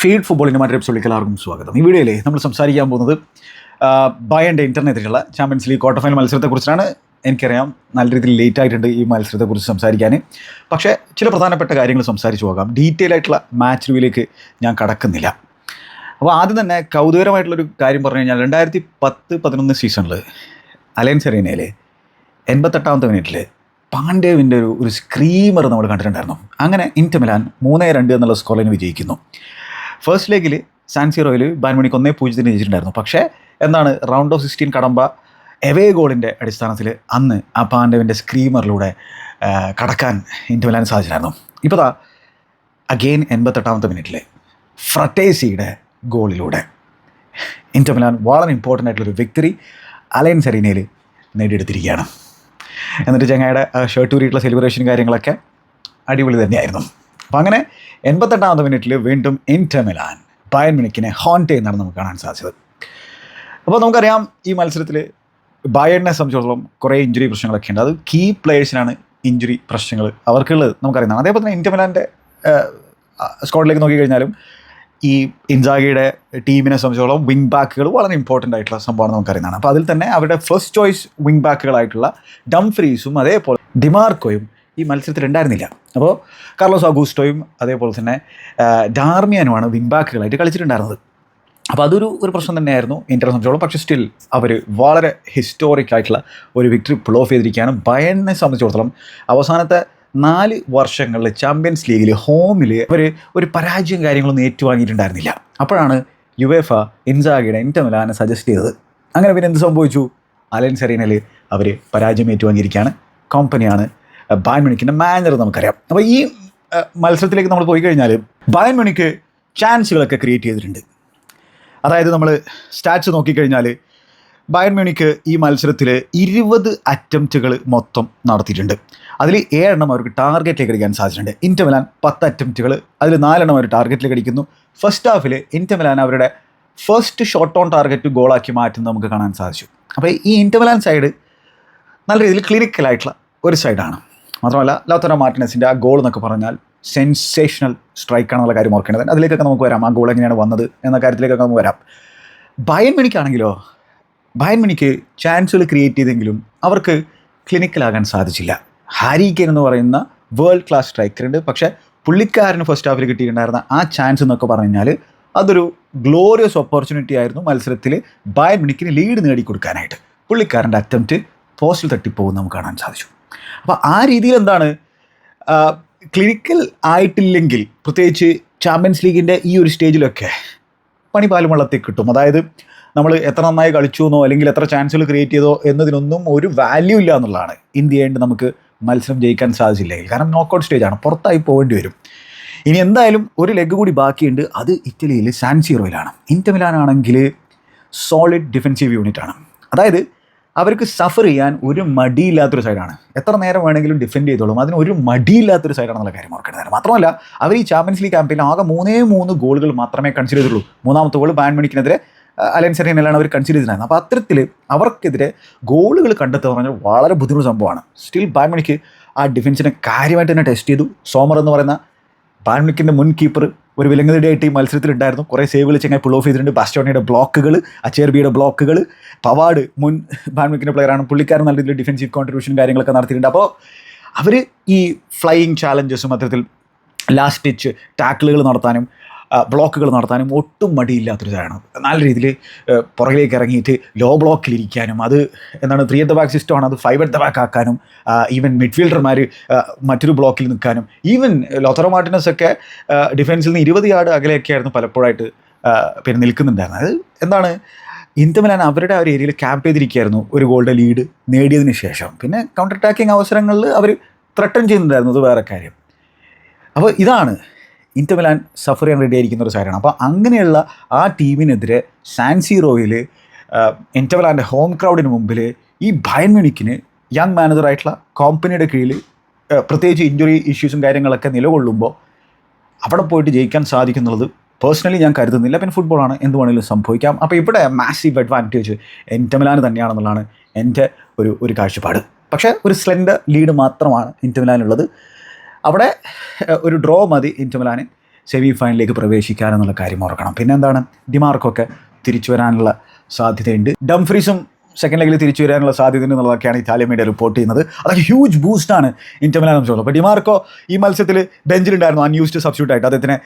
Field ഫുട്ബോളിന്റെ മറ്റൊരു എപ്പിസോഡിലേക്ക് എല്ലാവർക്കും സ്വാഗതം. ഈ വീഡിയോയിൽ നമ്മൾ സംസാരിക്കാൻ പോകുന്നത് ബയന്റെ ഇന്റർനെറ്റിലുള്ള ചാമ്പ്യൻസ് ലീഗ് ക്വാർട്ടർ ഫൈനൽ മത്സരത്തെക്കുറിച്ചാണ്. എനിക്കറിയാം നല്ല രീതിയിൽ ലേറ്റ് ആയിട്ടുണ്ട് ഈ മത്സരത്തെക്കുറിച്ച് സംസാരിക്കാൻ പക്ഷേ ചില പ്രധാനപ്പെട്ട കാര്യങ്ങൾ സംസാരിച്ചു പോകാം. ഡീറ്റെയിൽ ആയിട്ടുള്ള മാച്ച് റിവ്യൂലേക്ക് ഞാൻ കടക്കുന്നില്ല. അപ്പോൾ ആദ്യം തന്നെ കൗതുകരമായിട്ടുള്ളൊരു കാര്യം പറഞ്ഞു കഴിഞ്ഞാൽ രണ്ടായിരത്തി പത്ത് പതിനൊന്ന് സീസണിൽ അലയൻസ് അറീനയിൽ എൺപത്തെട്ടാമത്തെ മിനിറ്റിൽ പാണ്ഡേവിന്റെ ഒരു ഒരു സ്ക്രീമർ നമ്മൾ കണ്ടിട്ടുണ്ടായിരുന്നു. അങ്ങനെ ഇന്റമിലാൻ മിലാൻ മൂന്നേ രണ്ട് എന്നുള്ള സ്കോറിന് വിജയിക്കുന്നു. ഫസ്റ്റ് ലെഗിൽ സാൻസിറോയിൽ ബാൻമണിക്ക് ഒന്നേ പൂജ്യത്തിന് ജയിച്ചിട്ടുണ്ടായിരുന്നു. പക്ഷേ എന്താണ് റൗണ്ട് ഓഫ് സിക്സ്റ്റീൻ കടമ്പ എവേ ഗോളിന്റെ അടിസ്ഥാനത്തിൽ അന്ന് ആ പാണ്ഡവിന്റെ സ്ക്രീമറിലൂടെ കടക്കാൻ ഇന്റർ മിലാൻ സാധിച്ചിട്ടുണ്ടായിരുന്നു ഇപ്പോൾ താ അഗെയിൻ എൺപത്തെട്ടാമത്തെ മിനിറ്റിൽ ഫ്രട്ടേസിയുടെ ഗോളിലൂടെ ഇന്റർ മിലാൻ വളരെ ഇമ്പോർട്ടന്റ് ആയിട്ടുള്ളൊരു വിക്ടറി അലയൻസ് അറീനയിൽ നേടിയെടുത്തിരിക്കുകയാണ്. എന്നിട്ട് ചങ്ങായുടെ ഷർട്ട് ഊരിയിട്ടുള്ള സെലിബ്രേഷൻ കാര്യങ്ങളൊക്കെ അടിപൊളി തന്നെയായിരുന്നു. അപ്പം അങ്ങനെ എൺപത്തെട്ടാമത്തെ മിനിറ്റിൽ വീണ്ടും ഇന്റർ മിലാൻ ബയൻ മിനിക്കിനെ ഹോണ്ട് ചെയ്യുന്നതാണ് നമുക്ക് കാണാൻ സാധിച്ചത്. അപ്പോൾ നമുക്കറിയാം ഈ മത്സരത്തിൽ ബയണിനെ സംബന്ധിച്ചിടത്തോളം കുറേ ഇഞ്ചുറി പ്രശ്നങ്ങളൊക്കെ ഉണ്ട്. അത് കീ പ്ലേയേഴ്സിനാണ് ഇഞ്ചുറി പ്രശ്നങ്ങൾ അവർക്കുള്ളത് നമുക്കറിയുന്നതാണ് അതേപോലെ തന്നെ ഇന്റർ സ്കോഡിലേക്ക് നോക്കിക്കഴിഞ്ഞാലും ഈ ഇൻസാഗിയുടെ ടീമിനെ സംബന്ധിച്ചോളം വിങ് ബാക്കുകൾ വളരെ ഇമ്പോർട്ടന്റ് ആയിട്ടുള്ള സംഭവമാണ് നമുക്കറിയുന്നതാണ്. അപ്പോൾ അതിൽ തന്നെ അവരുടെ ഫസ്റ്റ് ചോയ്സ് വിങ് ബാക്കുകളായിട്ടുള്ള ഡംഫ്രീസും അതേപോലെ ഡിമാർക്കോയും ഈ മത്സരത്തിൽ ഉണ്ടായിരുന്നില്ല. അപ്പോൾ കാർലോസ് അഗൂസ്റ്റോയും അതേപോലെ തന്നെ ഡാർമിയാനുമാണ് വിംബാക്കുകളായിട്ട് കളിച്ചിട്ടുണ്ടായിരുന്നത്. അപ്പോൾ അതൊരു ഒരു പ്രശ്നം തന്നെയായിരുന്നു ഇന്ത്യയെ സംബന്ധിച്ചോളം. പക്ഷേ സ്റ്റിൽ അവർ വളരെ ഹിസ്റ്റോറിക് ആയിട്ടുള്ള ഒരു വിക്ടറി പുൾ ഓഫ് ചെയ്തിരിക്കാനും ബയണിനെ സംബന്ധിച്ചിടത്തോളം അവസാനത്തെ നാല് വർഷങ്ങളിൽ ചാമ്പ്യൻസ് ലീഗിൽ ഹോമിൽ അവർ ഒരു പരാജയം കാര്യങ്ങളൊന്നും ഏറ്റുവാങ്ങിയിട്ടുണ്ടായിരുന്നില്ല. അപ്പോഴാണ് യുവേഫ ഇൻസാഗിയുടെ ഇന്റർ മിലാനെ സജസ്റ്റ് ചെയ്തത്. അങ്ങനെ പിന്നെ എന്ത് സംഭവിച്ചു? അലയൻസ് അറീനയിൽ അവർ പരാജയം ഏറ്റുവാങ്ങിയിരിക്കുകയാണ്. കമ്പനിയാണ് ബായൻ മണിക്കിന്റെ മാനേജർ നമുക്കറിയാം. അപ്പോൾ ഈ മത്സരത്തിലേക്ക് നമ്മൾ പോയി കഴിഞ്ഞാൽ ബാൻ മണിക്ക് ചാൻസുകളൊക്കെ ക്രിയേറ്റ് ചെയ്തിട്ടുണ്ട്. അതായത് നമ്മൾ സ്റ്റാറ്റ്സ് നോക്കിക്കഴിഞ്ഞാൽ ബയൺ മ്യൂണിക്ക് ഈ മത്സരത്തിൽ ഇരുപത് അറ്റംപ്റ്റുകൾ മൊത്തം നടത്തിയിട്ടുണ്ട്. അതിൽ ഏഴെണ്ണം അവർക്ക് ടാർഗറ്റിലേക്ക് അടിക്കാൻ സാധിച്ചിട്ടുണ്ട്. ഇന്റർ മിലാൻ പത്ത് അറ്റംപ്റ്റുകൾ അതിൽ നാലെണ്ണം അവർ ടാർഗറ്റിലേക്ക് അടിക്കുന്നു. ഫസ്റ്റ് ഹാഫിൽ ഇന്റർ മിലാൻ അവരുടെ ഫസ്റ്റ് ഷോട്ട് ഓൺ ടാർഗറ്റ് ഗോളാക്കി മാറ്റുന്നത് നമുക്ക് കാണാൻ സാധിച്ചു. അപ്പോൾ ഈ ഇന്റർ മിലാൻ സൈഡ് നല്ല രീതിയിൽ ക്ലിനിക്കലായിട്ടുള്ള ഒരു സൈഡാണ് മാത്രമല്ല ലൗത്തറ മാർട്ടിനസിന്റെ ആ ഗോൾ എന്നൊക്കെ പറഞ്ഞാൽ സെൻസേഷണൽ സ്ട്രൈക്കാണെന്നുള്ള കാര്യം ഓർക്കേണ്ടത്. അതിലേക്കൊക്കെ നമുക്ക് വരാം. ആ ഗോൾ എങ്ങനെയാണ് വന്നത് എന്ന കാര്യത്തിലേക്കൊക്കെ നമുക്ക് വരാം. ബയൻ മണിക്കാണെങ്കിലോ ബയൻ മണിക്ക് ചാൻസുകൾ ക്രിയേറ്റ് ചെയ്തെങ്കിലും അവർക്ക് ക്ലിനിക്കലാകാൻ സാധിച്ചില്ല. ഹാരി കെൻ എന്ന് പറയുന്ന വേൾഡ് ക്ലാസ് സ്ട്രൈക്കറുണ്ട് പക്ഷേ പുള്ളിക്കാരന് ഫസ്റ്റ് ഹാഫിൽ കിട്ടിയിട്ടുണ്ടായിരുന്ന ആ ചാൻസ് എന്നൊക്കെ പറഞ്ഞു കഴിഞ്ഞാൽ അതൊരു ഗ്ലോറിയസ് ഓപ്പർച്യൂണിറ്റി ആയിരുന്നു മത്സരത്തിൽ ബയൻ മണിക്കിന് ലീഡ് നേടിക്കൊടുക്കാനായിട്ട്. പുള്ളിക്കാരന്റെ അറ്റംപ്റ്റ് പോസ്റ്റിൽ തട്ടിപ്പോകും നമുക്ക് കാണാൻ സാധിച്ചു. അപ്പോൾ ആ രീതിയിൽ എന്താണ്? ക്ലിനിക്കൽ ആയിട്ടില്ലെങ്കിൽ പ്രത്യേകിച്ച് ചാമ്പ്യൻസ് ലീഗിന്റെ ഈ ഒരു സ്റ്റേജിലൊക്കെ പണി പാലും കിട്ടും. അതായത് നമ്മൾ എത്ര നന്നായി കളിച്ചു എന്നോ അല്ലെങ്കിൽ എത്ര ചാൻസുകൾ ക്രിയേറ്റ് ചെയ്തോ എന്നതിനൊന്നും ഒരു വാല്യൂ ഇല്ല എന്നുള്ളതാണ്. ഇന്ത്യ ആയിട്ട് നമുക്ക് മത്സരം ജയിക്കാൻ സാധിച്ചില്ലെങ്കിൽ. കാരണം നോക്കൗട്ട് സ്റ്റേജാണ് പുറത്തായി പോകേണ്ടി വരും. ഇനി എന്തായാലും ഒരു ലെഗ് കൂടി ബാക്കിയുണ്ട്. അത് ഇറ്റലിയിൽ സാൻസീറോയിലാണ് ഇന്റമിലാനാണെങ്കിൽ സോളിഡ് ഡിഫെൻസീവ് യൂണിറ്റാണ് അതായത് അവർക്ക് സഫർ ചെയ്യാൻ ഒരു മടിയില്ലാത്തൊരു സൈഡാണ് എത്ര നേരം വേണമെങ്കിലും ഡിഫെൻഡ് ചെയ്തോളും. അതിന് ഒരു മടിയില്ലാത്തൊരു സൈഡാണെന്നുള്ള കാര്യം ഓർക്കേണ്ടത് മാത്രമല്ല അവർ ഈ ചാമ്പ്യൻസ് ലീഗ് ക്യാമ്പയിൽ ആകെ മൂന്നേ മൂന്ന് ഗോളുകൾ മാത്രമേ കൺസിഡർ ചെയ്തുള്ളൂ. മൂന്നാമത്തെ ഗോൾ ബാൻ മണിക്കിനെതിരെ അലയൻസ് അറീനയിലാണ് അവർ കൺസിഡർ ചെയ്തിരുന്നത് അപ്പോൾ അത്തരത്തിൽ അവർക്കെതിരെ ഗോളുകൾ കണ്ടെത്തുക പറഞ്ഞാൽ വളരെ ബുദ്ധിമുട്ട് സംഭവമാണ്. സ്റ്റിൽ ബാൻ മണിക്ക് ആ ഡിഫൻസിനെ കാര്യമായിട്ട് തന്നെ ടെസ്റ്റ് ചെയ്തു. സോമർ എന്ന് പറയുന്ന ബാൻമിക്കിന്റെ മുൻ കീപ്പർ ഒരു വിലങ്ങുതടിയായിട്ട് ഈ മത്സരത്തിലുണ്ടായിരുന്നു. കുറേ സേവുകൾ ചെങ്ങായി പുൾ ഓഫ് ചെയ്തിട്ടുണ്ട്. ബാസ്റ്റോണിയുടെ ബ്ലോക്കുകൾ അച്ചേർബിയുടെ ബ്ലോക്കുകൾ പവാഡ് മുൻ ബാൻമിക്കിന്റെ പ്ലെയറാണ് പുള്ളിക്കാരൻ നല്ല രീതിയിൽ ഡിഫൻസീവ് കോൺട്രിബ്യൂഷൻ കാര്യങ്ങളൊക്കെ നടത്തിയിട്ടുണ്ട്. അപ്പോൾ അവർ ഈ ഫ്ലൈയിങ് ചാലഞ്ചസും അത്തരത്തിൽ ലാസ്റ്റ് ടിച്ച് ടാക്കിളുകൾ നടത്താനും ബ്ലോക്കുകൾ നടത്താനും ഒട്ടും മടിയില്ലാത്തൊരു ഇതാണ് നല്ല രീതിയിൽ പുറകിലേക്ക് ഇറങ്ങിയിട്ട് ലോ ബ്ലോക്കിലിരിക്കാനും അത് എന്താണ് ത്രീ അറ്റ് ദ ബാക്ക് സിസ്റ്റമാണ് അത് ഫൈവ് അറ്റ് ദ ബാക്ക് ആക്കാനും ഈവൻ മിഡ്ഫീൽഡർമാർ മറ്റൊരു ബ്ലോക്കിൽ നിൽക്കാനും ഈവൻ ലോത്തറോ മാർട്ടിനസ് ഒക്കെ ഡിഫൻസിൽ നിന്ന് ഇരുപത് യാർഡ് അകലെയൊക്കെയായിരുന്നു പലപ്പോഴായിട്ട് പിന്നെ നിൽക്കുന്നുണ്ടായിരുന്നത്. അത് എന്താണ് ഇന്റർ മിലാൻ അവരുടെ ആ ഒരു ഏരിയയിൽ ക്യാമ്പ് ചെയ്തിരിക്കുകയായിരുന്നു ഒരു ഗോളുടെ ലീഡ് നേടിയതിന് ശേഷം. പിന്നെ കൗണ്ടർ അറ്റാക്കിംഗ് അവസരങ്ങളിൽ അവർ ത്രട്ടൺ ചെയ്യുന്നുണ്ടായിരുന്നു അത് വേറെ കാര്യം. അപ്പോൾ ഇതാണ് ഇന്റർ മിലാൻ സഫർ ചെയ്യാൻ റെഡി ആയിരിക്കുന്ന ഒരു സാധനമാണ് അപ്പോൾ അങ്ങനെയുള്ള ആ ടീമിനെതിരെ സാൻസിറോയിൽ ഇന്റർ മിലാന്റെ ഹോം ക്രൗഡിന് മുമ്പിൽ ഈ ഭയൻ മ്യൂണിക്കിന് യങ് മാനേജറായിട്ടുള്ള കോമ്പനിയുടെ കീഴിൽ പ്രത്യേകിച്ച് ഇഞ്ചുറി ഇഷ്യൂസും കാര്യങ്ങളൊക്കെ നിലകൊള്ളുമ്പോൾ അവിടെ പോയിട്ട് ജയിക്കാൻ സാധിക്കുന്നുള്ളത് പേഴ്സണലി ഞാൻ കരുതുന്നില്ല. പിന്നെ ഫുട്ബോളാണ് എന്ത് വേണമെങ്കിലും സംഭവിക്കാം. അപ്പോൾ ഇവിടെ മാസീവ് അഡ്വാന്റേജ് ഇന്റർ മിലാൻ തന്നെയാണെന്നുള്ളതാണ് എന്റെ ഒരു ഒരു കാഴ്ചപ്പാട്. പക്ഷേ ഒരു സ്ലെൻഡർ ലീഡ് മാത്രമാണ് ഇന്റർ മിലാനുള്ളത് അവിടെ ഒരു ഡ്രോ മതി ഇന്റർ മിലാന് സെമി ഫൈനലിലേക്ക് പ്രവേശിക്കാനെന്നുള്ള കാര്യം ഓർക്കണം. പിന്നെ എന്താണ് ഡിമാർക്കൊക്കെ തിരിച്ചു വരാനുള്ള സാധ്യതയുണ്ട്. ഡംഫ്രീസും സെക്കൻഡ് ലെഗിൽ തിരിച്ചു വരാനുള്ള സാധ്യത എന്നുള്ളതൊക്കെയാണ് ഇറ്റാലിയൻ മീഡിയ റിപ്പോർട്ട് ചെയ്യുന്നത്. അതൊക്കെ ഹ്യൂജ് ബൂസ്റ്റാണ് ഇന്റർമിലാൻ സംബന്ധിച്ചോളം അപ്പോൾ ഡിമാർക്കോ ഈ മത്സരത്തിൽ ബെഞ്ചിലുണ്ടായിരുന്നു അൺയൂസ്ഡ് സബ്സ്റ്റിറ്റ്യൂട്ട് ആയിട്ട്. അദ്ദേഹത്തിന്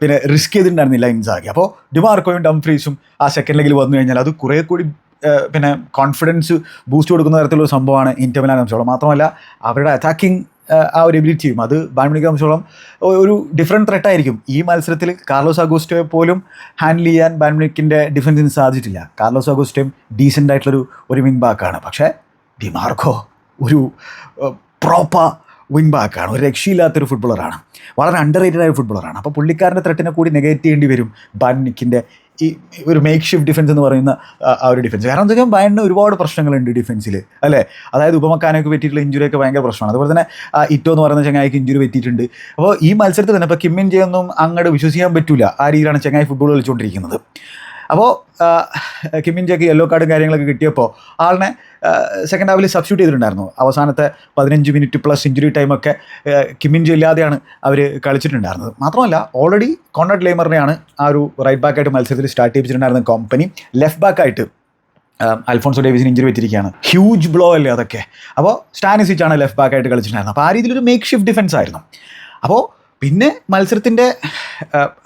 പിന്നെ റിസ്ക് ചെയ്തിട്ടുണ്ടായിരുന്നില്ല ഇൻസാഗി അപ്പോൾ ഡിമാർക്കോയും ഡംഫ്രീസും ആ സെക്കൻഡ് ലെഗിൽ വന്നു കഴിഞ്ഞാൽ അത് കുറേ കൂടി പിന്നെ കോൺഫിഡൻസ് ബൂസ്റ്റ് കൊടുക്കുന്ന തരത്തിലുള്ള സംഭവമാണ് ഇന്റർമിലാൻ സംബന്ധിച്ചോളം മാത്രമല്ല അവരുടെ അറ്റാക്കിംഗ് ആ ഒരു എബിലിറ്റിയും അത് ബാൻമണിക്ക് സംബന്ധിച്ചോളം ഒരു ഡിഫറെന്റ് ത്രെട്ട് ആയിരിക്കും. ഈ മത്സരത്തിൽ കാർലോസ് അഗോസ്റ്റോയെ പോലും ഹാൻഡിൽ ചെയ്യാൻ ബാൻമണിക്കിന്റെ ഡിഫൻസിന് സാധിച്ചിട്ടില്ല. കാർലോസ് അഗോസ്റ്റോയും ഡീസന്റ് ആയിട്ടുള്ളൊരു ഒരു വിങ് ബാക്കാണ് പക്ഷേ ഡിമാർക്കോ ഒരു പ്രോപ്പർ വിങ് ബാക്കാണ് ഒരു രക്ഷയില്ലാത്തൊരു ഫുട്ബോളറാണ് വളരെ അണ്ടർ റേറ്റഡ് ആയ ഫുട്ബോളറാണ് അപ്പോൾ പുള്ളിക്കാരന്റെ ത്രെട്ടിനെ കൂടി നെഗറ്റ് ചെയ്യേണ്ടി വരും ബാൻമിക്കിന്റെ ഈ ഒരു മേക്ക് ഷിഫ്റ്റ് ഡിഫൻസ് എന്ന് പറയുന്ന ആ ഒരു ഡിഫൻസ് കാരണം എന്താ വെച്ചാൽ ബയണിന് ഒരുപാട് പ്രശ്നങ്ങളുണ്ട് ഡിഫൻസിൽ അല്ലേ? അതായത് ഉപമക്കാനൊക്കെ പറ്റിയിട്ടുള്ള ഇഞ്ചുറി ഒക്കെ ഭയങ്കര പ്രശ്നമാണ്. അതുപോലെ തന്നെ ഇറ്റോ എന്ന് പറയുന്ന ചങ്ങായിക്ക് ഇഞ്ചുറി പറ്റിയിട്ടുണ്ട്. അപ്പോൾ ഈ മത്സരത്തിൽ തന്നെ ഇപ്പോൾ കിമ്മിൻ ജയൊന്നും അങ്ങോട്ട് വിശ്വസിക്കാൻ പറ്റില്ല ആ രീതിയിലാണ് ചങ്ങായി ഫുട്ബോൾ കളിച്ചുകൊണ്ടിരിക്കുന്നത്. അപ്പോൾ കിമ്മിൻജയ്ക്ക് യെല്ലോ കാർഡും കാര്യങ്ങളൊക്കെ കിട്ടിയപ്പോൾ ആളിനെ സെക്കൻഡ് ഹാഫിൽ സബ്സ്റ്റിറ്റ്യൂട്ട് ചെയ്തിട്ടുണ്ടായിരുന്നു. അവസാനത്തെ പതിനഞ്ച് മിനിറ്റ് പ്ലസ് ഇഞ്ചുറി ടൈമൊക്കെ കിമ്മിൻജോ ഇല്ലാതെയാണ് അവർ കളിച്ചിട്ടുണ്ടായിരുന്നത്. മാത്രമല്ല ഓൾറെഡി കോൺട്രാക്ട് ലേമറിനെയാണ് ആ ഒരു റൈറ്റ് ബാക്കായിട്ട് മത്സരത്തിൽ സ്റ്റാർട്ട് ചെയ്യിപ്പിച്ചിട്ടുണ്ടായിരുന്ന കമ്പനി ലെഫ്റ്റ് ബാക്കായിട്ട് അൽഫോൺസോ ഡേവിസിന് ഇഞ്ചുറി വെച്ചിരിക്കുകയാണ് ഹ്യൂജ് ബ്ലോ അല്ലേ അതൊക്കെ? അപ്പോൾ സ്റ്റാനിസിച്ചാണ് ലെഫ്റ്റ് ബാക്കായിട്ട് കളിച്ചിട്ടുണ്ടായിരുന്നത്. അപ്പോൾ ആ രീതിയിലൊരു മേക്ക് ഷിഫ്റ്റ് ഡിഫൻസ് ആയിരുന്നു. അപ്പോൾ പിന്നെ മത്സരത്തിന്റെ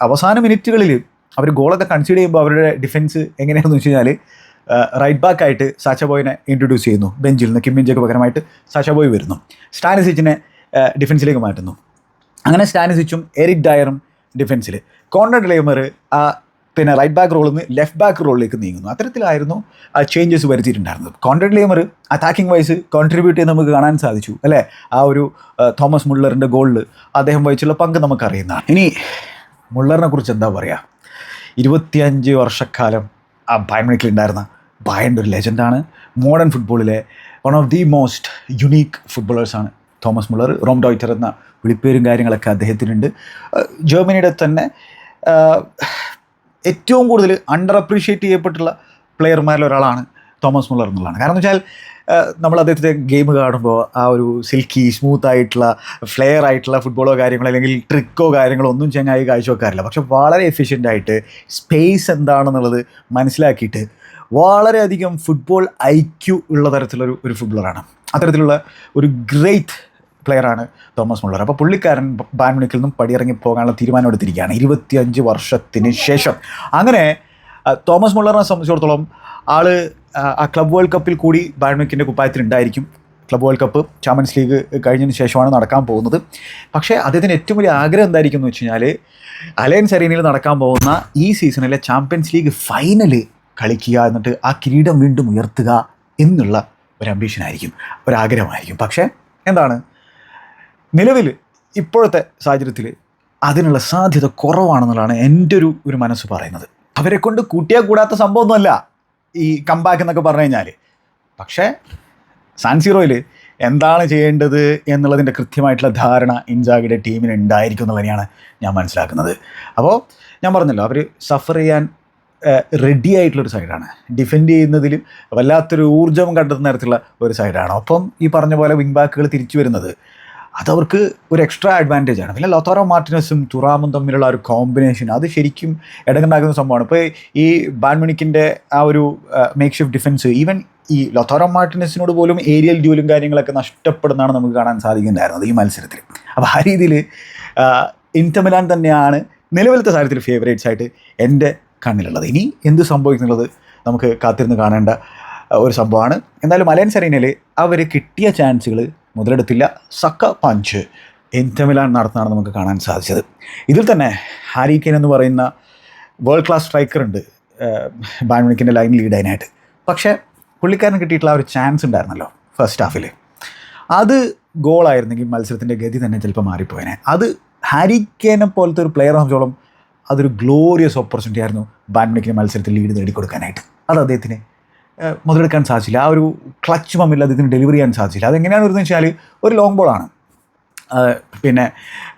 അവസാന മിനിറ്റുകളിൽ അവർ ഗോളൊക്കെ കൺസീഡ് ചെയ്യുമ്പോൾ അവരുടെ ഡിഫൻസ് എങ്ങനെയാണെന്ന് വെച്ച് കഴിഞ്ഞാൽ റൈറ്റ് ബാക്കായിട്ട് സാച്ച ബോയിനെ ഇൻട്രൊഡ്യൂസ് ചെയ്യുന്നു. ബെഞ്ചിൽ നിന്ന് കിമ്മിൻജയ്ക്ക് പകരമായിട്ട് സാച്ച ബോയ് വരുന്നു. സ്റ്റാനിസിച്ചിനെ ഡിഫൻസിലേക്ക് മാറ്റുന്നു. അങ്ങനെ സ്റ്റാനിസിച്ചും എറിക് ഡയറും ഡിഫൻസിൽ കോൺട്രാക്ട് ലേമർ ആ പിന്നെ റൈറ്റ് ബാക്ക് റോളിൽ നിന്ന് ലെഫ്റ്റ് ബാക്ക് റോളിലേക്ക് നീങ്ങുന്നു. അത്തരത്തിലായിരുന്നു ആ changes വരുത്തിയിട്ടുണ്ടായിരുന്നത്. Konrad Laimer attacking wise contribute ചെയ്ത് നമുക്ക് കാണാൻ സാധിച്ചു അല്ലേ? ആ ഒരു തോമസ് മുള്ളറിന്റെ ഗോളിൽ അദ്ദേഹം വഹിച്ചുള്ള പങ്ക് നമുക്കറിയുന്നതാണ്. ഇനി മുള്ളറിനെ കുറിച്ച് എന്താ പറയുക ഇരുപത്തിയഞ്ച് വർഷക്കാലം ആ ബയമണിക്കിൽ ഉണ്ടായിരുന്ന ബയന്റെ ഒരു ലെജൻഡാണ് മോഡേൺ ഫുട്ബോളിലെ one of the most unique ഫുട്ബോളേഴ്സാണ് Thomas Muller. Raumdeuter എന്ന വിളിപ്പേരും കാര്യങ്ങളൊക്കെ അദ്ദേഹത്തിനുണ്ട്. ജർമ്മനിയുടെ തന്നെ ഏറ്റവും കൂടുതൽ അണ്ടർ അപ്രീഷിയേറ്റ് ചെയ്യപ്പെട്ടുള്ള പ്ലെയർമാരിൽ ഒരാളാണ് തോമസ് മുള്ളർ എന്നുള്ളതാണ്. കാരണം വെച്ചാൽ നമ്മൾ അദ്ദേഹത്തിന്റെ ഗെയിം കാണുമ്പോൾ ആ ഒരു സിൽക്കി സ്മൂത്ത് ആയിട്ടുള്ള ഫ്ലെയർ ആയിട്ടുള്ള ഫുട്ബോളോ കാര്യങ്ങളോ അല്ലെങ്കിൽ ട്രിക്കോ കാര്യങ്ങളോ ഒന്നും ചങ്ങായി കാഴ്ചവെക്കാറില്ല. പക്ഷെ വളരെ എഫിഷ്യന്റ് ആയിട്ട് സ്പേസ് എന്താണെന്നുള്ളത് മനസ്സിലാക്കിയിട്ട് വളരെയധികം ഫുട്ബോൾ ഐക്യു ഉള്ള തരത്തിലൊരു ഒരു ഫുട്ബോളറാണ് അത്തരത്തിലുള്ള ഒരു ഗ്രേറ്റ് പ്ലെയറാണ് തോമസ് മുള്ളർ. അപ്പോൾ പുള്ളിക്കാരൻ ബാൻമിണിക്കിൽ നിന്നും പടിയിറങ്ങി പോകാനുള്ള തീരുമാനം എടുത്തിരിക്കുകയാണ് ഇരുപത്തിയഞ്ച് വർഷത്തിന് ശേഷം. അങ്ങനെ തോമസ് മുള്ളറിനെ സംബന്ധിച്ചിടത്തോളം ആൾ ആ, ക്ലബ് വേൾഡ് കപ്പിൽ കൂടി ബാഡ്മിന്റന്റെ കുപ്പായത്തിലുണ്ടായിരിക്കും club world cup champions league കഴിഞ്ഞതിന് ശേഷമാണ് നടക്കാൻ പോകുന്നത്. പക്ഷേ അദ്ദേഹത്തിന് ഏറ്റവും വലിയ ആഗ്രഹം എന്തായിരിക്കും എന്ന് വെച്ച് കഴിഞ്ഞാൽ അലയൻസ് അറീനയിൽ നടക്കാൻ പോകുന്ന ഈ സീസണിലെ ചാമ്പ്യൻസ് ലീഗ് ഫൈനൽ കളിക്കുക എന്നിട്ട് ആ കിരീടം വീണ്ടും ഉയർത്തുക എന്നുള്ള ഒരു അംബീഷനായിരിക്കും ഒരാഗ്രഹമായിരിക്കും പക്ഷേ എന്താണ്? നിലവിൽ ഇപ്പോഴത്തെ സാഹചര്യത്തിൽ അതിനുള്ള സാധ്യത കുറവാണെന്നുള്ളതാണ് എന്റെ ഒരു ഒരു മനസ്സ് പറയുന്നത്. അവരെ കൊണ്ട് കൂട്ടിയാൽ കൂടാത്ത സംഭവമൊന്നുമല്ല. ഈ കമ്പാക്ക് എന്നൊക്കെ പറഞ്ഞു കഴിഞ്ഞാൽ പക്ഷേ സാൻസീറോയിൽ എന്താണ് ചെയ്യേണ്ടത് എന്നുള്ളതിന്റെ കൃത്യമായിട്ടുള്ള ധാരണ ഇൻസാഗിയുടെ ടീമിന് ഉണ്ടായിരിക്കും എന്നുള്ളതിനെയാണ് ഞാൻ മനസ്സിലാക്കുന്നത്. അപ്പോൾ ഞാൻ പറഞ്ഞല്ലോ അവർ സഫർ ചെയ്യാൻ റെഡി ആയിട്ടുള്ളൊരു സൈഡാണ് ഡിഫെൻഡ് ചെയ്യുന്നതിലും വല്ലാത്തൊരു ഊർജം കണ്ടെത്തുന്ന തരത്തിലുള്ള ഒരു സൈഡാണ് ഒപ്പം ഈ പറഞ്ഞ പോലെ വിങ് ബാക്കുകൾ തിരിച്ചു വരുന്നത് അതവർക്ക് ഒരു എക്സ്ട്രാ അഡ്വാന്റേജ് ആണ്. പിന്നെ ലൊത്തോറോ മാർട്ടിനസും തുറാമും തമ്മിലുള്ള ഒരു കോമ്പിനേഷൻ അത് ശരിക്കും ഇടങ്ങുണ്ടാക്കുന്ന സംഭവമാണ്. ഇപ്പോൾ ഈ ബാൻമണിക്കിന്റെ ആ ഒരു മേക്ക് ഷിഫ്റ്റ് ഡിഫൻസ് ഈവൻ ഈ ലൊത്തോറോ മാർട്ടിനസിനോട് പോലും ഏരിയൽ ഡ്യൂലും കാര്യങ്ങളൊക്കെ നഷ്ടപ്പെടുന്നതാണ് നമുക്ക് കാണാൻ സാധിക്കുന്നുണ്ടായിരുന്നത് ഈ മത്സരത്തിൽ. അപ്പോൾ ആ രീതിയിൽ ഇന്റമിലാൻ തന്നെയാണ് നിലവിലത്തെ സാഹചര്യത്തിൽ ഫേവറേറ്റ്സ് ആയിട്ട് എന്റെ കണ്ണിലുള്ളത്. ഇനി എന്ത് സംഭവിക്കുന്നുള്ളത് നമുക്ക് കാത്തിരുന്ന് കാണേണ്ട ഒരു സംഭവമാണ്. എന്തായാലും മലയൻ സെറീനയിൽ അവർ കിട്ടിയ ചാൻസുകൾ മുതലെടുത്തില്ല സക്ക പഞ്ച് ഇന്റമിലാൻ നടത്തുന്നതാണ് നമുക്ക് കാണാൻ സാധിച്ചത്. ഇതിൽ തന്നെ ഹാരി കെയിൻ എന്ന് പറയുന്ന വേൾഡ് ക്ലാസ് സ്ട്രൈക്കർ ഉണ്ട്. ബാൻമണിക്കിന്റെ ലൈൻ ലീഡ് ചെയ്യാനായിട്ട് പക്ഷേ പുള്ളിക്കാരന് കിട്ടിയിട്ടുള്ള ഒരു ചാൻസ് ഉണ്ടായിരുന്നല്ലോ ഫസ്റ്റ് ഹാഫിൽ അത് ഗോളായിരുന്നെങ്കിൽ മത്സരത്തിന്റെ ഗതി തന്നെ ചിലപ്പോൾ മാറിപ്പോയനെ. അത് ഹാരി കെയിനെ പോലത്തെ ഒരു പ്ലെയർ സംബന്ധിച്ചോളം അതൊരു ഗ്ലോറിയസ് ഓപ്പർച്യൂണിറ്റി ആയിരുന്നു ബാൻമണിക്കിന് മത്സരത്തിൽ ലീഡ് നേടിക്കൊടുക്കാനായിട്ട്. അത് അദ്ദേഹത്തിന് മുതലെടുക്കാൻ സാധിച്ചില്ല. ആ ഒരു ക്ലച്ച് മമ്മിൽ അദ്ദേഹത്തിന് ഡെലിവറി ചെയ്യാൻ സാധിച്ചില്ല. അതെങ്ങനെയാണ് വരുന്നത് വെച്ചാൽ ഒരു ലോങ് ബോളാണ് പിന്നെ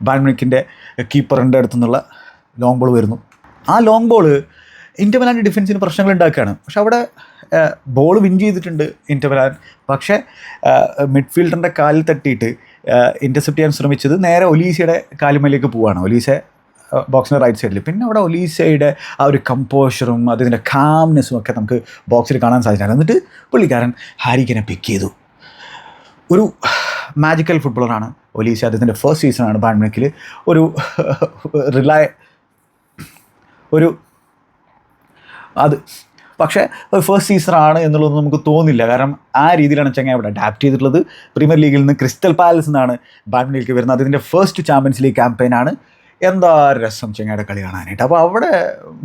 ബാൻമണിക്കിന്റെ കീപ്പറിന്റെ അടുത്തു നിന്നുള്ള ലോങ് ബോൾ വരുന്നു. ആ ലോങ് ബോൾ ഇന്റർവലാന്റെ ഡിഫൻസിന് പ്രശ്നങ്ങൾ ഉണ്ടാക്കുകയാണ്. പക്ഷെ അവിടെ ബോൾ വിൻ ചെയ്തിട്ടുണ്ട് ഇന്റർവലാൻ പക്ഷേ മിഡ്ഫീൽഡറിന്റെ കാലിൽ തട്ടിയിട്ട് ഇന്റർസെപ്റ്റ് ചെയ്യാൻ ശ്രമിച്ചത് നേരെ ഒലീസയുടെ കാലുമേലേക്ക് പോവുകയാണ്. ഒലീസ ബോക്സിന്റെ റൈറ്റ് സൈഡിൽ പിന്നെ അവിടെ ഒലീസയുടെ ആ ഒരു കമ്പോഷറും അതിന്റെ കാംനെസ്സും ഒക്കെ നമുക്ക് ബോക്സിൽ കാണാൻ സാധിച്ചിട്ടുണ്ട്. എന്നിട്ട് പുള്ളിക്കാരൻ ഹാരിക്കിനെ പിക്ക് ചെയ്തു. ഒരു മാജിക്കൽ ഫുട്ബോളറാണ് ഒലീസ. അദ്ദേഹത്തിന്റെ ഫസ്റ്റ് സീസണാണ് ബാഡ്മിനിക്കിൽ ഒരു റിലയ ഒരു അത് പക്ഷേ ഒരു ഫസ്റ്റ് സീസണാണ് എന്നുള്ളത് നമുക്ക് തോന്നില്ല. കാരണം ആ രീതിയിലാണ് ചെങ്ങായി അവിടെ അഡാപ്റ്റ് ചെയ്തിട്ടുള്ളത്. പ്രീമിയർ ലീഗിൽ നിന്ന് ക്രിസ്റ്റൽ പാലസ് എന്നാണ് ബാഡ്മിന്റണിലേക്ക് വരുന്നത്. അതിന്റെ ഫസ്റ്റ് ചാമ്പ്യൻസ് ലീഗ് ക്യാമ്പയിനാണ് എന്താ രസം ചെങ്ങയുടെ കളി കാണാനായിട്ട്? അപ്പോൾ അവിടെ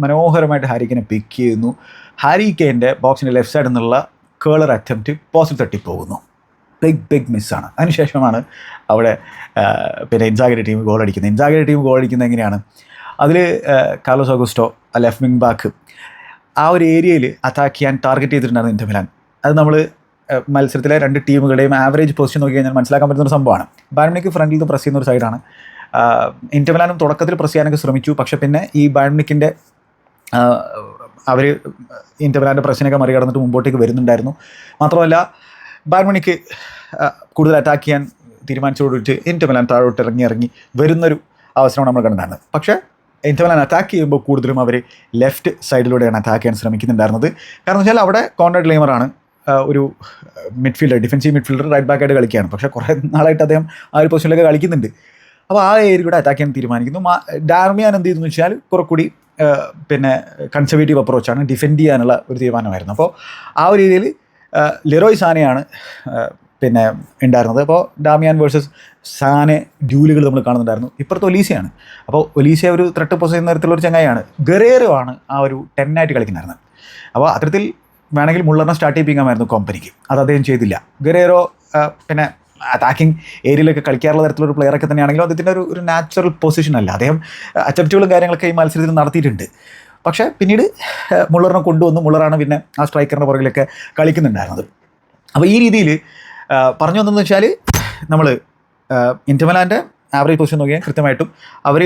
മനോഹരമായിട്ട് ഹാരിക്കിനെ പിക്ക് ചെയ്യുന്നു. ഹാരി കെയിന്റെ ബോക്സിന്റെ ലെഫ്റ്റ് സൈഡിൽ നിന്നുള്ള കേളർ അറ്റംപ്റ്റ് പോസിൽ തട്ടിപ്പോകുന്നു. ബിഗ് ബിഗ് മിസ്സാണ് അതിനുശേഷമാണ് അവിടെ പിന്നെ ഇൻസാഗിരി ടീം ഗോൾ അടിക്കുന്നത്. ഇൻസാഗിരി ടീം ഗോൾ അടിക്കുന്നത് എങ്ങനെയാണ്? അതിൽ Carlos Augusto left wing back ആ ഒരു ഏരിയയിൽ അറ്റാക്ക് ചെയ്യാൻ ടാർഗറ്റ് ചെയ്തിട്ടുണ്ടായിരുന്നു ഇന്റർ മിലാൻ. അത് നമ്മൾ മത്സരത്തിലെ രണ്ട് ടീമുകളുടെയും ആവറേജ് പൊസിഷൻ നോക്കി കഴിഞ്ഞാൽ മനസ്സിലാക്കാൻ പറ്റുന്ന ഒരു സംഭവമാണ്. ബാഡ്മിനിക്ക് ഫ്രണ്ടിൽ നിന്ന് പ്രസ് ചെയ്യുന്ന ഒരു സൈഡാണ് ഇന്റർ മിലാനും തുടക്കത്തിൽ പ്രസ് ചെയ്യാനൊക്കെ ശ്രമിച്ചു. പക്ഷേ പിന്നെ ഈ ബാഡ്മിക്കിന്റെ അവർ ഇന്റർ മിലാന്റെ പ്രശ്നമൊക്കെ മറികടന്നിട്ട് മുമ്പോട്ടേക്ക് വരുന്നുണ്ടായിരുന്നു. മാത്രമല്ല ബാഡ്മിണിക്ക് കൂടുതൽ അറ്റാക്ക് ചെയ്യാൻ തീരുമാനിച്ചതോടുകൂടി ഇന്റർമലാൻ താഴോട്ട് ഇറങ്ങി ഇറങ്ങി വരുന്നൊരു അവസരമാണ് നമ്മൾ കണ്ടതാണ്. പക്ഷേ ഇന്റർമലാൻ അറ്റാക്ക് ചെയ്യുമ്പോൾ കൂടുതലും അവർ ലെഫ്റ്റ് സൈഡിലൂടെയാണ് അറ്റാക്ക് ചെയ്യാൻ ശ്രമിക്കുന്നുണ്ടായിരുന്നത്. കാരണം വെച്ചാൽ അവിടെ കോൺട്രാക്ട് ലേമറാണ് ഒരു മിഡ്ഫീൽഡർ ഡിഫൻസീവ് മിഡ്ഫീൽഡർ റൈറ്റ് ബാക്കായിട്ട് കളിക്കുകയാണ്. പക്ഷേ കുറേ നാളായിട്ട് അദ്ദേഹം ആ ഒരു പൊസിഷനിലൊക്കെ കളിക്കുന്നുണ്ട്. അപ്പോൾ ആ ഏരിയ കൂടെ അറ്റാക്ക് ചെയ്യാൻ തീരുമാനിക്കുന്നു. ഡാർമിയാൻ എന്ത് ചെയ്തെന്ന് വെച്ചാൽ കുറേക്കൂടി പിന്നെ കൺസർവേറ്റീവ് അപ്രോച്ചാണ് ഡിഫെൻഡ് ചെയ്യാനുള്ള ഒരു തീരുമാനമായിരുന്നു. അപ്പോൾ ആ ഒരു രീതിയിൽ ലെറോയ് സാനയാണ് പിന്നെ ഉണ്ടായിരുന്നത്. അപ്പോൾ ഡാമിയാൻ വേഴ്സസ് സാനെ ഡ്യൂലുകൾ നമ്മൾ കാണുന്നുണ്ടായിരുന്നു. ഇപ്പുറത്ത് ഒലീസയാണ്. അപ്പോൾ ഒലീസ ഒരു ത്രട്ട് പൊസ് ചെയ്യുന്ന തരത്തിലുള്ള ഒരു ചങ്ങായാണ് ഗറേറോ ആണ് ആ ഒരു ടെന്നായിട്ട് കളിക്കുന്നുണ്ടായിരുന്നത് അപ്പോൾ അത്തരത്തിൽ വേണമെങ്കിൽ മുള്ളറിനെ സ്റ്റാർട്ട് ചെയ്യിപ്പിക്കാമായിരുന്നു കമ്പനിക്ക് അത് അദ്ദേഹം ചെയ്തില്ല. ഗറേറോ പിന്നെ അറ്റാക്കിംഗ് ഏരിയയിലൊക്കെ കളിക്കാറുള്ള തരത്തിലുള്ള ഒരു പ്ലെയറൊക്കെ തന്നെയാണെങ്കിലും അദ്ദേഹത്തിന്റെ ഒരു ഒരു നാച്ചുറൽ പൊസിഷൻ അല്ല. അദ്ദേഹം അറ്റംപ്റ്റുകളും കാര്യങ്ങളൊക്കെ ഈ മത്സരത്തിൽ നടത്തിയിട്ടുണ്ട്. പക്ഷേ പിന്നീട് മുള്ളറിനെ കൊണ്ടുവന്നു. മുള്ളറാണ് പിന്നെ ആ സ്ട്രൈക്കറിന്റെ പുറകിലൊക്കെ കളിക്കുന്നുണ്ടായിരുന്നത്. അപ്പോൾ ഈ രീതിയിൽ പറഞ്ഞു വന്നതെന്ന് വെച്ചാൽ നമ്മൾ ഇന്റർമലാന്റെ ആവറേജ് പൊസിഷൻ നോക്കിയാൽ കൃത്യമായിട്ടും അവർ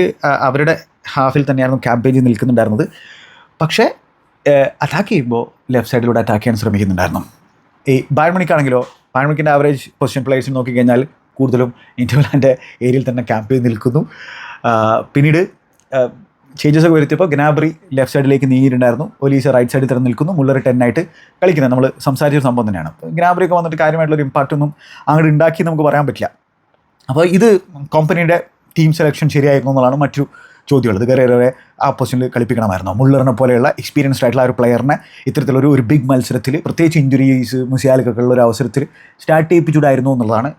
അവരുടെ ഹാഫിൽ തന്നെയായിരുന്നു ക്യാമ്പയിനിൽ നിൽക്കുന്നുണ്ടായിരുന്നത്. പക്ഷേ അറ്റാക്ക് ചെയ്യുമ്പോൾ ലെഫ്റ്റ് സൈഡിലൂടെ അറ്റാക്ക് ചെയ്യാൻ ശ്രമിക്കുന്നുണ്ടായിരുന്നു. ഈ ബാഡ്മണിക്കാണെങ്കിലോ ബാഡ്മണിക്കിന്റെ ആവറേജ് പൊസിഷൻ പ്ലേയേഴ്സ് നോക്കിക്കഴിഞ്ഞാൽ കൂടുതലും ഇന്റർമലാന്റെ ഏരിയയിൽ തന്നെ ക്യാമ്പ് ചെയ്ത് നിൽക്കുന്നു. പിന്നീട് ചേഞ്ചസ് ഒക്കെ വരുത്തിയപ്പോൾ ഗനാബ്രി ലെഫ്റ്റ് സൈഡിലേക്ക് നീങ്ങിയിട്ടുണ്ടായിരുന്നു. ഒലീസ റൈറ്റ് സൈഡിൽ തന്നെ നിൽക്കുന്നു. മുള്ളർ ടെൻ ആയിട്ട് കളിക്കുന്നത്. നമ്മൾ സംസാരിച്ച ഒരു സംഭവം തന്നെയാണ്. ഗനാബ്രി ഒക്കെ വന്നിട്ട് കാര്യമായിട്ടുള്ള ഒരു ഇമ്പാക്റ്റ് ഒന്നും അങ്ങോട്ട് ഉണ്ടാക്കി നമുക്ക് പറയാൻ പറ്റില്ല. അപ്പോൾ ഇത് കമ്പനിയുടെ ടീം സെലക്ഷൻ ശരിയായിരുന്നു എന്നുള്ളതാണ് മറ്റു ചോദ്യമുള്ളത് ഗറേറെ ആ പൊസിഷനിൽ കളിപ്പിക്കണമായിരുന്നു. മുള്ളറിനെ പോലെയുള്ള എക്സ്പീരിയൻസ്ഡ് ആയിട്ടുള്ള ഒരു പ്ലെയറിനെ ഇത്തരത്തിലൊരു ഒരു ബിഗ് മത്സരത്തിൽ പ്രത്യേകിച്ച് ഇഞ്ചുറീസ് മുസിയാലിക്കൊക്കെ ഉള്ള ഒരു അവസരത്തിൽ സ്റ്റാർട്ട് ചെയ്യിപ്പിച്ചൂടായിരുന്നു എന്നുള്ളതാണ്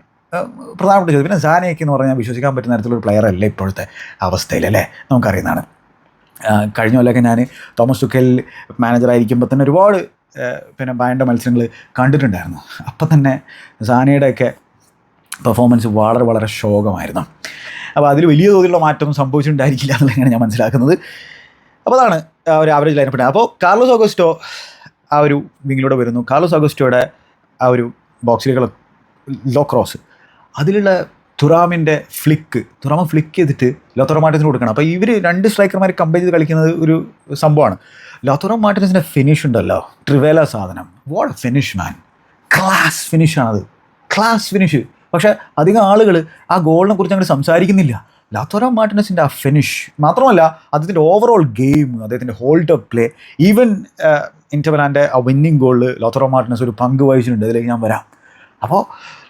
പ്രധാനപ്പെട്ട ചോദ്യം. പിന്നെ സാനയൊക്കെ എന്ന് പറഞ്ഞാൽ വിശ്വസിക്കാൻ പറ്റുന്ന തരത്തിലൊരു പ്ലെയർ അല്ല ഇപ്പോഴത്തെ അവസ്ഥയിൽ അല്ലേ? നമുക്കറിയുന്നതാണ്. കഴിഞ്ഞ കൊല്ലമൊക്കെ ഞാൻ തോമസ് തുക്കൽ മാനേജറായിരിക്കുമ്പോൾ തന്നെ ഒരുപാട് പിന്നെ ബാൻഡ് മത്സരങ്ങൾ കണ്ടിട്ടുണ്ടായിരുന്നു. അപ്പം തന്നെ സാനയുടെയൊക്കെ പെർഫോമൻസ് വളരെ വളരെ ശോകമായിരുന്നു. അപ്പോൾ അതിൽ വലിയ തോതിലുള്ള മാറ്റം സംഭവിച്ചിട്ടുണ്ടായിരിക്കില്ല എന്നുള്ളതാണ് ഞാൻ മനസ്സിലാക്കുന്നത്. അപ്പോൾ അതാണ് ഒരു ആവറേജ് ലൈനപ്പ് അപ്പോൾ കാർലോസ് ഓഗസ്റ്റോ ആ ഒരു വിങ്ങിലൂടെ വരുന്നു. കാർലോസ് ഓഗസ്റ്റോയുടെ ആ ഒരു ബോക്സിലേക്കുള്ള ലോ ക്രോസ്. അതിലുള്ള തുറാമിന്റെ ഫ്ലിക്ക് തുറാമ ഫ്ലിക്ക് ചെയ്തിട്ട് ലോത്തോറോ മാർട്ടിൻസിന് കൊടുക്കണം. അപ്പോൾ ഇവർ രണ്ട് സ്ട്രൈക്കർമാർ കമ്പയർ ചെയ്ത് കളിക്കുന്നത് ഒരു സംഭവമാണ്. ലോത്തോറോ മാർട്ടിൻസിന്റെ ഫിനിഷ് ഉണ്ടല്ലോ. ട്രിവേല സാധനം. വാട്ട് ഫിനിഷ് മാൻ ക്ലാസ് ഫിനിഷാണത് ക്ലാസ് ഫിനിഷ് പക്ഷേ അധികം ആളുകൾ ആ ഗോളിനെ കുറിച്ച് അങ്ങനെ സംസാരിക്കുന്നില്ല. ലാത്തോറ മാർട്ടിനസിന്റെ ആ ഫിനിഷ് മാത്രമല്ല അദ്ദേഹത്തിന്റെ ഓവറോൾ ഗെയിം അദ്ദേഹത്തിന്റെ ഹോൾഡ് അപ്പ് പ്ലേ ഈവൻ ഇന്റർവലാന്റെ ആ വിന്നിങ് ഗോളിൽ ലാത്തോറോ മാർട്ടിനസ് ഒരു പങ്ക് വഹിച്ചിട്ടുണ്ട്. അതിലേക്ക് ഞാൻ വരാം. അപ്പോൾ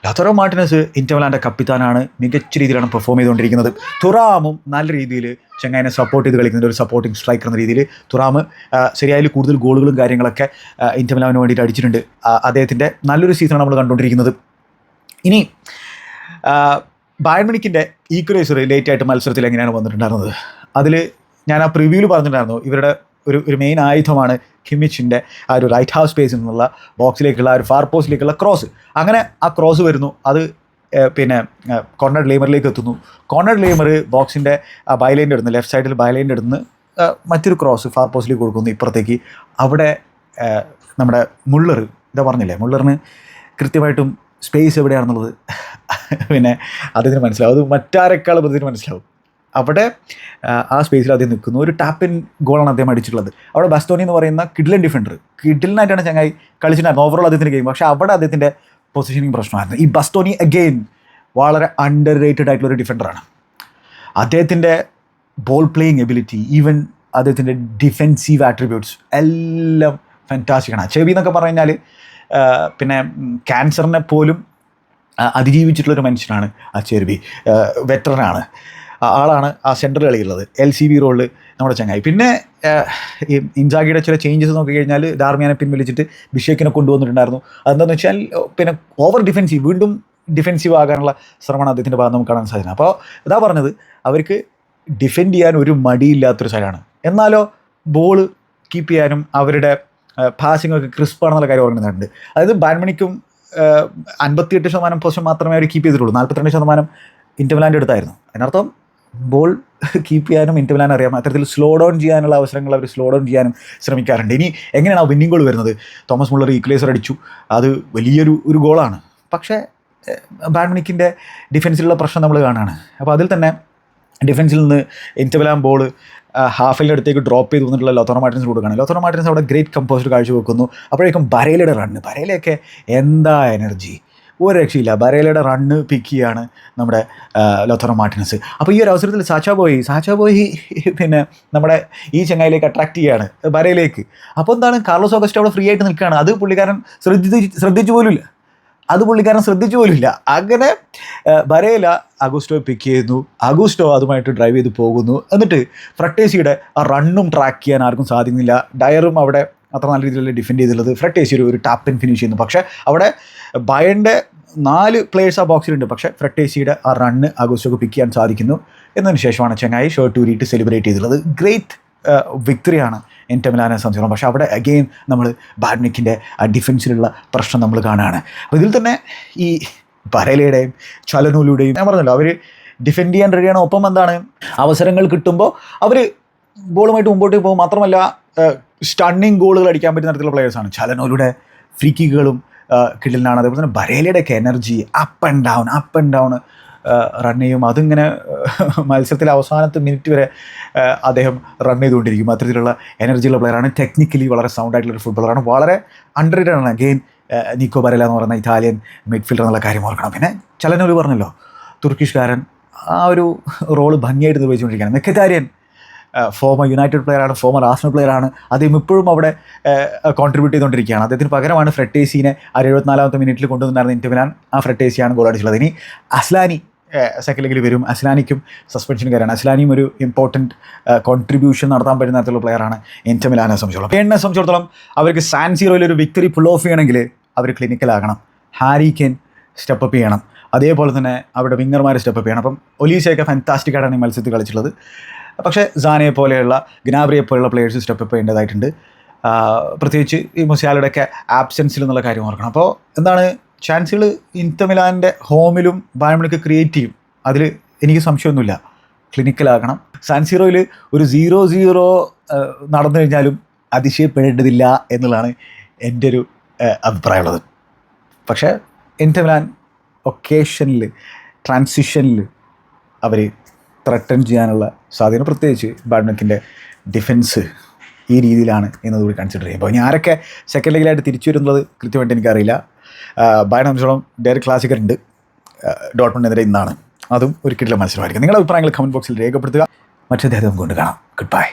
ലാത്തോറോ മാർട്ടിനസ് ഇന്റർവലാന്റെ കപ്പിത്താനാണ് മികച്ച രീതിയിലാണ് പെർഫോം ചെയ്തുകൊണ്ടിരിക്കുന്നത്. തുറാമും നല്ല രീതിയിൽ ചെങ്ങൈനെ സപ്പോർട്ട് ചെയ്ത് കളിക്കുന്ന ഒരു സപ്പോർട്ടിംഗ് സ്ട്രൈക്കർ എന്ന രീതിയിൽ തുറാമ് ശരിയായാലും കൂടുതൽ ഗോളുകളും കാര്യങ്ങളൊക്കെ ഇന്റർവലാമിന് വേണ്ടിയിട്ട് അടിച്ചിട്ടുണ്ട്. അദ്ദേഹത്തിന്റെ നല്ലൊരു സീസണാണ് നമ്മൾ കണ്ടുകൊണ്ടിരിക്കുന്നത്. ഇനി ബാഡ്മിണിക്കിന്റെ ഈക്വലൈസർ ലേറ്റ് ആയിട്ട് മത്സരത്തിൽ എങ്ങനെയാണ് വന്നിട്ടുണ്ടായിരുന്നത്? അതിൽ ഞാൻ ആ പ്രിവ്യൂവിൽ പറഞ്ഞിട്ടുണ്ടായിരുന്നു ഇവരുടെ ഒരു ഒരു മെയിൻ ആയുധമാണ് കിമിച്ചിന്റെ ആ ഒരു റൈറ്റ് ഹാഫ് സ്പേസിൽ നിന്നുള്ള ബോക്സിലേക്കുള്ള ആ ഒരു ഫാർ പോസ്റ്റിലേക്കുള്ള ക്രോസ് അങ്ങനെ ആ ക്രോസ് വരുന്നു അത് പിന്നെ കോർണർ ലേമറിലേക്ക് എത്തുന്നു. കോർണർ ലേമർ ബോക്സിന്റെ ആ ബൈലൈന്റെ അടുത്ത് ലെഫ്റ്റ് സൈഡിൽ ബൈലൈന്റെ അടുത്ത് മറ്റൊരു ക്രോസ് ഫാർ പോസ്റ്റിലേക്ക് കൊടുക്കുന്നു ഇപ്പുറത്തേക്ക്. അവിടെ നമ്മുടെ മുള്ളർ ഇതാ പറഞ്ഞില്ലേ മുള്ളറിന് കൃത്യമായിട്ടും സ്പേസ് എവിടെയാണെന്നുള്ളത് പിന്നെ അദ്ദേഹത്തിന് മനസ്സിലാവും. അത് മറ്റാരെക്കാൾ അദ്ദേഹത്തിന് മനസ്സിലാവും. അവിടെ ആ, ആ സ്പേസിൽ അദ്ദേഹം നിൽക്കുന്നു. ഒരു ടാപ്പിൻ ഗോളാണ് അദ്ദേഹം അടിച്ചിട്ടുള്ളത്. അവിടെ ബസ്തോണി എന്ന് പറയുന്ന കിഡിലൻ ഡിഫൻഡർ കിഡിലിനായിട്ടാണ് ചങ്ങായി കളിച്ചിട്ടുണ്ടായിരുന്നു ഓവറോൾ അദ്ദേഹത്തിന്റെ ഗെയിം പക്ഷേ അവിടെ അദ്ദേഹത്തിന്റെ പൊസിഷനിങ് പ്രശ്നമായിരുന്നു. ഈ ബസ്തോണി അഗെയിൻ വളരെ അണ്ടർ റേറ്റഡ് ആയിട്ടുള്ള ഒരു ഡിഫൻഡറാണ് അദ്ദേഹത്തിന്റെ ബോൾ പ്ലേയിങ് എബിലിറ്റി ഈവൻ അദ്ദേഹത്തിന്റെ ഡിഫെൻസീവ് ആട്രിബ്യൂട്ട്സ് എല്ലാം ഫാന്റാസ്റ്റിക്കാണ് ചെവി എന്നൊക്കെ പറഞ്ഞു കഴിഞ്ഞാൽ പിന്നെ ക്യാൻസറിനെ പോലും അതിജീവിച്ചിട്ടുള്ളൊരു മനുഷ്യനാണ് ചെറുബി വെറ്ററനാണ്. ആളാണ് ആ സെൻട്രൽ കളിയുള്ളത് എൽ സി ബി റോളിൽ നമ്മുടെ ചങ്ങായി. പിന്നെ ഈ ഇൻസാഗിയുടെ ചില ചേഞ്ചസ് നോക്കി കഴിഞ്ഞാൽ ഡാർമിയാനെ പിൻവലിച്ചിട്ട് ബിഷേക്കിനെ കൊണ്ടുവന്നിട്ടുണ്ടായിരുന്നു. അതെന്താണെന്ന് വെച്ചാൽ പിന്നെ ഓവർ ഡിഫെൻസീവ് വീണ്ടും ഡിഫെൻസീവ് ആകാനുള്ള ശ്രമമാണ് അദ്ദേഹത്തിന്റെ ഭാഗം നമുക്ക് കാണാൻ സാധിക്കുന്നത്. അപ്പോൾ ഇതാ പറഞ്ഞത് അവർക്ക് ഡിഫെൻഡ് ചെയ്യാൻ ഒരു മടിയില്ലാത്തൊരു സൈഡാണ് എന്നാലോ ബോൾ കീപ്പ് ചെയ്യാനും അവരുടെ പാസിംഗ് ഒക്കെ ക്രിസ്പ് ആണെന്നുള്ള കാര്യം ഓർക്കുന്നുണ്ട് അതായത് ബാൻമണിക്കും അൻപത്തിയെട്ട് ശതമാനം പൊസിഷൻ മാത്രമേ അവർ കീപ്പ് ചെയ്തിട്ടുള്ളൂ. നാൽപ്പത്തിരണ്ട് ശതമാനം ഇന്റർമിലാന്റെ എടുത്തായിരുന്നു അതിനർത്ഥം ബോൾ കീപ്പ് ചെയ്യാനും ഇന്റർമിലാൻ അറിയാം. അത്തരത്തിൽ സ്ലോ ഡൗൺ ചെയ്യാനുള്ള അവസരങ്ങൾ അവർ സ്ലോ ഡൗൺ ചെയ്യാനും ശ്രമിക്കാറുണ്ട്. ഇനി എങ്ങനെയാണ് ആ വിന്നിംഗ് ഗോൾ വരുന്നത്? തോമസ് മുള്ളർ ഈക്ലേസർ അടിച്ചു. അത് വലിയൊരു ഒരു ഗോളാണ് പക്ഷേ ബാഡ്മിനിക്കിന്റെ ഡിഫൻസിലുള്ള പ്രശ്നം നമ്മൾ കാണുകയാണ്. അപ്പോൾ അതിൽ തന്നെ ഡിഫൻസിൽ നിന്ന് ഇന്റർവലാം ബോൾ ഹാഫിന്റെ അടുത്തേക്ക് ഡ്രോപ്പ് ചെയ്ത് വന്നിട്ടുള്ള ലോത്തോറ മാർട്ടിൻസ് കൊടുക്കുകയാണ്. ലോത്തോറ മാർട്ടിൻസ് അവിടെ ഗ്രേറ്റ് കമ്പോസ്റ്റ് കാഴ്ചവെക്കുന്നു അപ്പോഴേക്കും ബരേലയുടെ റണ്ണ് ബരേലയൊക്കെ എന്താ എനർജി ഒരു രക്ഷയില്ല. ബരേലയുടെ റണ്ണ് പിക്ക് ചെയ്യാണ് നമ്മുടെ ലോത്തോറ മാർട്ടിൻസ്. അപ്പോൾ ഈ ഒരു അവസരത്തിൽ സാച്ചാ ബോയി സാച്ചാ ബോയി പിന്നെ നമ്മുടെ ഈ ചങ്ങായിലേക്ക് അട്രാക്ട് ചെയ്യാണ് ബരേലേക്ക് അപ്പോൾ എന്താണ്? കാർലോസ് ഓഗസ്റ്റ് അവിടെ ഫ്രീ ആയിട്ട് നിൽക്കുകയാണ്. അത് പുള്ളിക്കാരൻ ശ്രദ്ധിച്ച് ശ്രദ്ധിച്ചു പോലുമില്ല. അത് പുള്ളിക്കാരൻ ശ്രദ്ധിച്ചു പോലുമില്ല. അങ്ങനെ ബരേല അഗുസ്റ്റോ പിക്ക് ചെയ്യുന്നു. അഗുസ്റ്റോ അതുമായിട്ട് ഡ്രൈവ് ചെയ്ത് പോകുന്നു. എന്നിട്ട് ഫ്രട്ടേസിയുടെ ആ റണ്ണും ട്രാക്ക് ചെയ്യാൻ ആർക്കും സാധിക്കുന്നില്ല. ഡയറും അവിടെ അത്ര നല്ല രീതിയിൽ ഡിഫെൻഡ് ചെയ്തിട്ടുള്ളത്. ഫ്രട്ടേസി ഒരു ടാപ്പ് ഫിനിഷ് ചെയ്യുന്നു. പക്ഷേ അവിടെ ബയന്റെ നാല് പ്ലേയേഴ്സ് ആ ബോക്സിലുണ്ട് പക്ഷേ ഫ്രട്ടേസിയുടെ ആ റണ്ണ് അഗുസ്റ്റോക്ക് പിക്ക് ചെയ്യാൻ സാധിക്കുന്നു. എന്നതിന് ശേഷമാണ് ചെങ്ങായി ഷർട്ട് ഊരിയിട്ട് സെലിബ്രേറ്റ് ചെയ്തിട്ടുള്ളത്. ഗ്രേറ്റ് വിക്ടറിയാണ് എന്റെ മിലാനെ സംബന്ധിച്ചോളം. പക്ഷേ അവിടെ അഗെയിൻ നമ്മൾ ബാഡ്മിക്കിന്റെ ആ ഡിഫൻസിലുള്ള പ്രശ്നം നമ്മൾ കാണുകയാണ്. അപ്പോൾ ഇതിൽ തന്നെ ഈ പരലയുടെയും ചലനൂലുടെയും ഞാൻ പറഞ്ഞല്ലോ അവർ ഡിഫെൻഡ് ചെയ്യാൻ റെഡിയാണ് ഒപ്പം എന്താണ്? അവസരങ്ങൾ കിട്ടുമ്പോൾ അവർ ബോളുമായിട്ട് മുമ്പോട്ട് പോകും. മാത്രമല്ല സ്റ്റണ്ണിങ് ഗോളുകൾ അടിക്കാൻ പറ്റുന്ന തരത്തിലുള്ള പ്ലെയേഴ്സാണ് ചലനൂലുടെ ഫ്രീ കിക്കുകളും കിടലിനാണ്. അതേപോലെ തന്നെ ബരേലയുടെയൊക്കെ energy up and down up and down run ചെയ്യും. അതിങ്ങനെ മത്സരത്തിലെ അവസാനത്തെ മിനിറ്റ് വരെ അദ്ദേഹം റൺ ചെയ്തുകൊണ്ടിരിക്കും. അത്തരത്തിലുള്ള എനർജിയുള്ള പ്ലെയറാണ് ടെക്നിക്കലി വളരെ സൗണ്ട് ആയിട്ടുള്ള ഒരു ഫുട്ബോളറാണ് വളരെ അണ്ടർ റേറ്റഡ് ആണ് അഗെയിൻ നിക്കോ ബരല എന്ന് പറയുന്ന ഇറ്റാലിയൻ മിഡ്ഫീൽഡർ എന്നുള്ള കാര്യം ഓർക്കണം. പിന്നെ ചലനൊരു പറഞ്ഞല്ലോ തുർക്കിഷ്കാരൻ ആ ഒരു റോൾ ഭംഗിയായിട്ട് നിർവഹിച്ചുകൊണ്ടിരിക്കുകയാണ്. മെക്കറ്റാരിയൻ ഫോമർ യുണൈറ്റഡ് പ്ലെയറാണ് ഫോമർ ആസ്മ പ്ലെയറാണ് അദ്ദേഹം ഇപ്പോഴും അവിടെ കോൺട്രിബ്യൂട്ട് ചെയ്തുകൊണ്ടിരിക്കുകയാണ്. അദ്ദേഹത്തിന് പകരമാണ് ഫ്രെട്ടേസിനെ ആ എഴുപത്തിനാലാമത്തെ മിനിറ്റിൽ കൊണ്ടുവന്നിരുന്ന ഇന്റർമിനാൻ ആ ഫ്രെട്ടേസിയാണ് ഗോൾ അടിച്ചുള്ളത് ഇനി അസ്ലാനി സെക്കൻഡ് വരും. അസ്ലാനിക്കും സസ്പെൻഷൻ കയറാണ് അസ്ലാനിയും ഒരു ഇമ്പോർട്ടന്റ് കോൺട്രിബ്യൂഷൻ നടത്താൻ പറ്റുന്ന തരത്തിലുള്ള പ്ലെയറാണ് എന്റെ മിലാനെ സംബന്ധിച്ചോളം. എന്നെ സംബന്ധിച്ചിടത്തോളം അവർക്ക് സാൻ സീറോയിൽ ഒരു വിക്ടറി പുൾ ഓഫ് ചെയ്യണമെങ്കിൽ അവർ ക്ലിനിക്കലാകണം ഹാരി കെൻ സ്റ്റെപ്പ് അപ്പ് ചെയ്യണം. അതേപോലെ തന്നെ അവരുടെ വിങ്ങർമാർ സ്റ്റെപ്പ് അപ്പ് ചെയ്യണം. അപ്പം ഒലീസയൊക്കെ ഫാന്റാസ്റ്റിക് ആയിട്ടാണ് ഈ മത്സരത്തിൽ കളിച്ചിട്ടുള്ളത്. പക്ഷേ സാനയെ പോലെയുള്ള ഗ്നാബ്രിയെ പോലെയുള്ള പ്ലേയേഴ്സ് സ്റ്റെപ്പ് അപ്പ് ചെയ്യേണ്ടതായിട്ടുണ്ട്. പ്രത്യേകിച്ച് ഈ മുസിയാലുടെയൊക്കെ ആബ്സെൻസിൽ എന്നുള്ള കാര്യം ഓർക്കണം. അപ്പോൾ എന്താണ് ചാൻസുകൾ ഇന്റർ മിലാന്റെ ഹോമിലും ബായമണിക്ക് ക്രിയേറ്റ് ചെയ്യും. അതിൽ എനിക്ക് സംശയമൊന്നുമില്ല. ക്ലിനിക്കലാകണം സാൻസീറോയിൽ ഒരു സീറോ സീറോ നടന്നു കഴിഞ്ഞാലും അതിശയപ്പെടേണ്ടതില്ല എന്നുള്ളതാണ് എന്റെ ഒരു അഭിപ്രായമുള്ളത്. പക്ഷേ ഇന്റർ മിലാൻ ഒക്കേഷനിൽ ട്രാൻസിഷനിൽ അവർ ത്രട്ടൺ ചെയ്യാനുള്ള സാധ്യത പ്രത്യേകിച്ച് ബാഡ്മിന്റന്റെ ഡിഫൻസ് ഈ രീതിയിലാണ് എന്നതുകൂടി കൺസിഡർ ചെയ്യും അപ്പോൾ ഇനി ആരൊക്കെ സെക്കൻഡ് ലെഗിലായിട്ട് തിരിച്ചു വരുന്നത് കൃത്യമായിട്ട് എനിക്കറിയില്ല. ബയൺ സംബന്ധിച്ചോളം ഡയറി ക്ലാസിക്കർ ഉണ്ട്. ഡോട്ട്മണ്ടിനെതിരെ ഇന്നാണ്. അതും ഒരു കിട്ടിലെ മത്സരമായിരിക്കും. നിങ്ങളുടെ അഭിപ്രായങ്ങൾ കമന്റ് ബോക്സിൽ രേഖപ്പെടുത്തുക. മറ്റേ നമുക്ക് കൊണ്ട് കാണാം. Good bye